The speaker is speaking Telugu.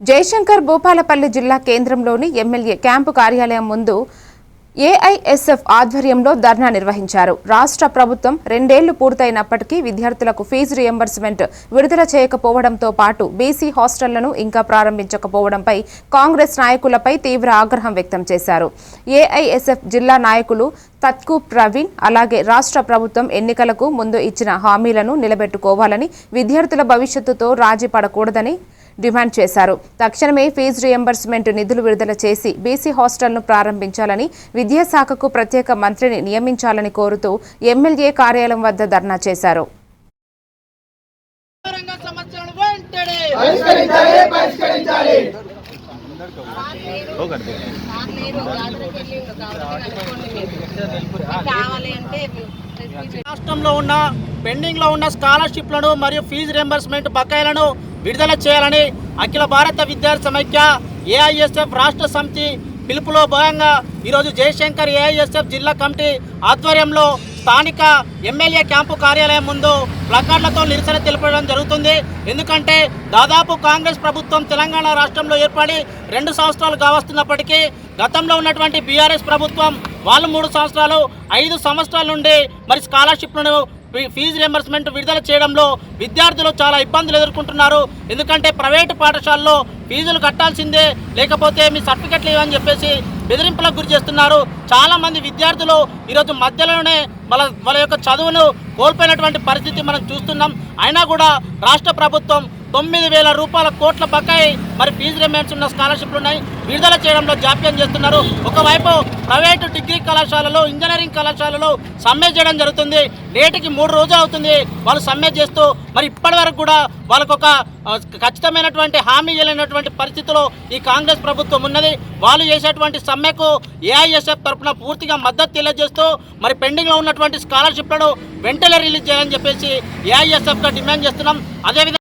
జయశంకర్ భూపాలపల్లి జిల్లా కేంద్రంలోని ఎమ్మెల్యే క్యాంపు కార్యాలయం ముందు ఏఐఎస్ఎఫ్ ఆధ్వర్యంలో ధర్నా నిర్వహించారు. రాష్ట్ర ప్రభుత్వం రెండేళ్ళు పూర్తయినప్పటికీ విద్యార్థులకు ఫీజు రియంబర్స్మెంట్ విడుదల చేయకపోవడంతో పాటు బీసీ హాస్టళ్ళను ఇంకా ప్రారంభించకపోవడంపై కాంగ్రెస్ నాయకులపై తీవ్ర ఆగ్రహం వ్యక్తం చేశారు. ఏఐఎస్ఎఫ్ జిల్లా నాయకులు తత్కు ప్రవీణ్ అలాగే రాష్ట్ర ప్రభుత్వం ఎన్నికలకు ముందు ఇచ్చిన హామీలను నిలబెట్టుకోవాలని విద్యార్థుల భవిష్యత్తుతో రాజీ పడకూడదని డిమాండ్ చేశారు. తక్షణమే ఫీజు రియంబర్స్మెంట్ నిధులు విడుదల చేసి బీసీ హాస్టల్ను ప్రారంభించాలని విద్యాశాఖకు ప్రత్యేక మంత్రిని నియమించాలని కోరుతూ ఎమ్మెల్యే కార్యాలయం వద్ద ధర్నా చేశారు. రాష్ట్రంలో ఉన్న పెండింగ్లో ఉన్న స్కాలర్షిప్లను మరియు ఫీజు రియంబర్స్మెంట్ బకాయిలను విడుదల చేయాలని అఖిల భారత విద్యార్థి సమైక్య ఏఐఎస్ఎఫ్ రాష్ట్ర సమితి పిలుపులో భాగంగా ఈరోజు జయశంకర్ ఏఐఎస్ఎఫ్ జిల్లా కమిటీ ఆధ్వర్యంలో స్థానిక ఎమ్మెల్యే క్యాంపు కార్యాలయం ముందు ప్లకార్డులతో నిరసన తెలపడం జరుగుతుంది. ఎందుకంటే దాదాపు కాంగ్రెస్ ప్రభుత్వం తెలంగాణ రాష్ట్రంలో ఏర్పడి రెండు సంవత్సరాలు కావస్తున్నప్పటికీ గతంలో ఉన్నటువంటి బీఆర్ఎస్ ప్రభుత్వం వాళ్ళు మూడు సంవత్సరాలు ఐదు సంవత్సరాల నుండి మరి స్కాలర్షిప్లను ఫీజు రియంబర్స్మెంట్ విడుదల చేయడంలో విద్యార్థులు చాలా ఇబ్బందులు ఎదుర్కొంటున్నారు. ఎందుకంటే ప్రైవేటు పాఠశాలలో ఫీజులు కట్టాల్సిందే లేకపోతే మీ సర్టిఫికెట్లు ఇవ్వని చెప్పేసి బెదిరింపులకు గురి చేస్తున్నారు. చాలా మంది విద్యార్థులు ఈరోజు మధ్యలోనే వాళ్ళ వాళ్ళ యొక్క చదువును కోల్పోయినటువంటి పరిస్థితి మనం చూస్తున్నాం. అయినా కూడా రాష్ట్ర ప్రభుత్వం తొమ్మిది వేల రూపాయల కోట్ల బకాయి మరి ఫీజు రిమెంట్స్ ఉన్న స్కాలర్షిప్లు ఉన్నాయి. విడుదల చేయడంలో జాప్యం చేస్తున్నారు. ఒకవైపు ప్రైవేటు డిగ్రీ కళాశాలలో ఇంజనీరింగ్ కళాశాలలో సమ్మె చేయడం జరుగుతుంది. నేటికి మూడు రోజులు అవుతుంది వాళ్ళు సమ్మె చేస్తూ మరి ఇప్పటి వరకు కూడా వాళ్ళకొక ఖచ్చితమైనటువంటి హామీ ఇవ్వలేనటువంటి పరిస్థితిలో ఈ కాంగ్రెస్ ప్రభుత్వం ఉన్నది. వాళ్ళు చేసేటువంటి సమ్మెకు ఏఐఎస్ఎఫ్ తరఫున పూర్తిగా మద్దతు తెలియజేస్తూ మరి పెండింగ్లో ఉన్నటువంటి స్కాలర్షిప్లను వెంటనే రిలీజ్ చేయాలని చెప్పేసి ఏఐఎస్ఎఫ్గా డిమాండ్ చేస్తున్నాం. అదేవిధంగా